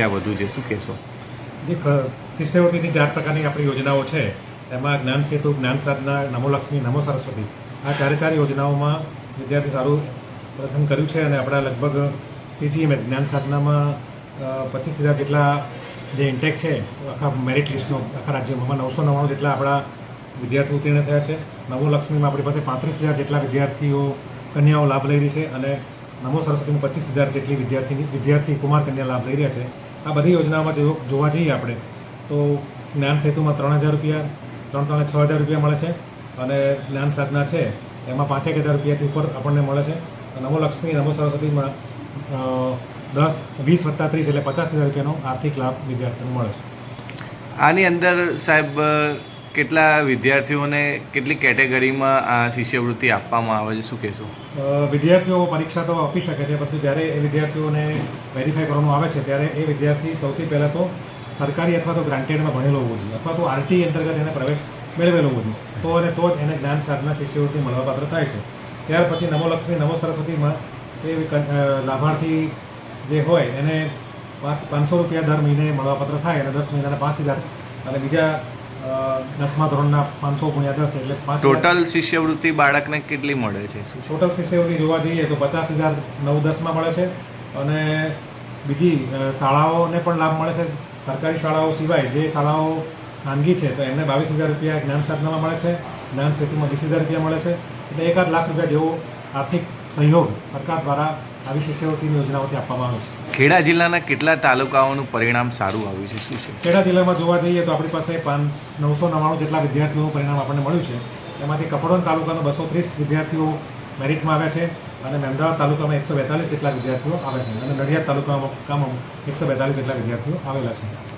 ત્યાં વધુ છે શું કહેશો? જે શિષ્યવૃત્તિની ચાર પ્રકારની આપણી યોજનાઓ છે. એમાં જ્ઞાન સેતુ, જ્ઞાન સાધના નમોલક્ષ્મી નમો સરસ્વતી. આ ચારે ચાર યોજનાઓમાં વિદ્યાર્થી સારું પ્રદર્શન કર્યું છે અને આપણા લગભગ સીજીએમએસ જ્ઞાન સાધનામાં પચીસ હજાર જેટલા જે ઇન્ટેક છે, આખા મેરિટ લિસ્ટનો આખા રાજ્યમાં નવસો નવ્વાણું જેટલા આપણા વિદ્યાર્થીઓ ઉત્તીર્ણ થયા છે. નમો લક્ષ્મીમાં આપણી પાસે પાંત્રીસ હજાર જેટલા વિદ્યાર્થીઓ કન્યાઓ લાભ લઈ રહી છે અને નમો સરસ્વતીમાં પચીસ હજાર જેટલી વિદ્યાર્થી વિદ્યાર્થી કુમાર કન્યા લાભ લઈ રહ્યા છે. આ બધી યોજનાઓમાં જો જોવા જઈએ આપણે, તો જ્ઞાન સેતુમાં ત્રણ હજાર રૂપિયા, ત્રણ ત્રણ છ હજાર રૂપિયા મળે છે અને જ્ઞાન સાધના છે, એમાં પાંચેક હજાર રૂપિયાથી ઉપર આપણને મળે છે. નમો લક્ષ્મી, નમો સરસ્વતીમાં દસ, વીસ વત્તા ત્રીસ એટલે પચાસ હજાર રૂપિયાનો આર્થિક લાભ વિદ્યાર્થીઓને મળે છે. આની અંદર સાહેબ કેટલા વિદ્યાર્થીઓને કેટલી કેટેગરીમાં આ શિષ્યવૃત્તિ આપવામાં આવે છે? શું કહેશો? વિદ્યાર્થીઓ પરીક્ષા તો આપી શકે છે, પરંતુ જ્યારે એ વિદ્યાર્થીઓને વેરીફાઈ કરવાનું આવે છે, ત્યારે એ વિદ્યાર્થી સૌથી પહેલાં તો સરકારી અથવા તો ગ્રાન્ટેડમાં ભણેલો હોવો જોઈએ, અથવા તો આરટી અંતર્ગત એને પ્રવેશ મેળવેલો હોવો જોઈએ. તો અને તો જ એને જ્ઞાન સાધના શિષ્યવૃત્તિ મળવાપાત્ર થાય છે. ત્યાર પછી નમો નવો નમો સરસ્વતીમાં એ લાભાર્થી જે હોય એને પાંચ, પાંચસો રૂપિયા દર મહિને મળવાપાત્ર થાય અને દસ મહિનાના પાંચ હજાર. અને બીજા દસમા ધોરણના પાંચસો ગુણ્યા દસ એટલે પાંચ ટોટલ શિષ્યવૃત્તિ બાળકને કેટલી મળે છે? ટોટલ શિષ્યવૃત્તિ જોવા જઈએ તો પચાસ હજાર નવ દસમાં મળે છે અને બીજી શાળાઓને પણ લાભ મળે છે. સરકારી શાળાઓ સિવાય જે શાળાઓ ખાનગી છે તો એમને બાવીસ હજાર રૂપિયા જ્ઞાન સાધનામાં મળે છે. જ્ઞાન સેતુમાં વીસ હજાર રૂપિયા મળે છે. એટલે એકાદ લાખ રૂપિયા જેવો આર્થિક સહયોગ સરકાર દ્વારા આવી શિષ્યવૃત્તિની યોજનાઓથી આપવામાં આવે છે. ખેડા જિલ્લાના કેટલા તાલુકાઓનું પરિણામ સારું આવ્યું છે? શું છે? ખેડા જિલ્લામાં જોવા જઈએ તો આપણી પાસે પાંચ નવસો નવ્વાણું જેટલા વિદ્યાર્થીઓનું પરિણામ આપણને મળ્યું છે. એમાંથી કપડોન તાલુકાનો બસો ત્રીસ વિદ્યાર્થીઓ મેરિટમાં આવ્યા છે અને મહેમદાવાદ તાલુકામાં એકસો બેતાલીસ જેટલા વિદ્યાર્થીઓ આવે છે. અને નડિયાદ તાલુકામાં એકસો બેતાલીસ જેટલા વિદ્યાર્થીઓ આવેલા છે.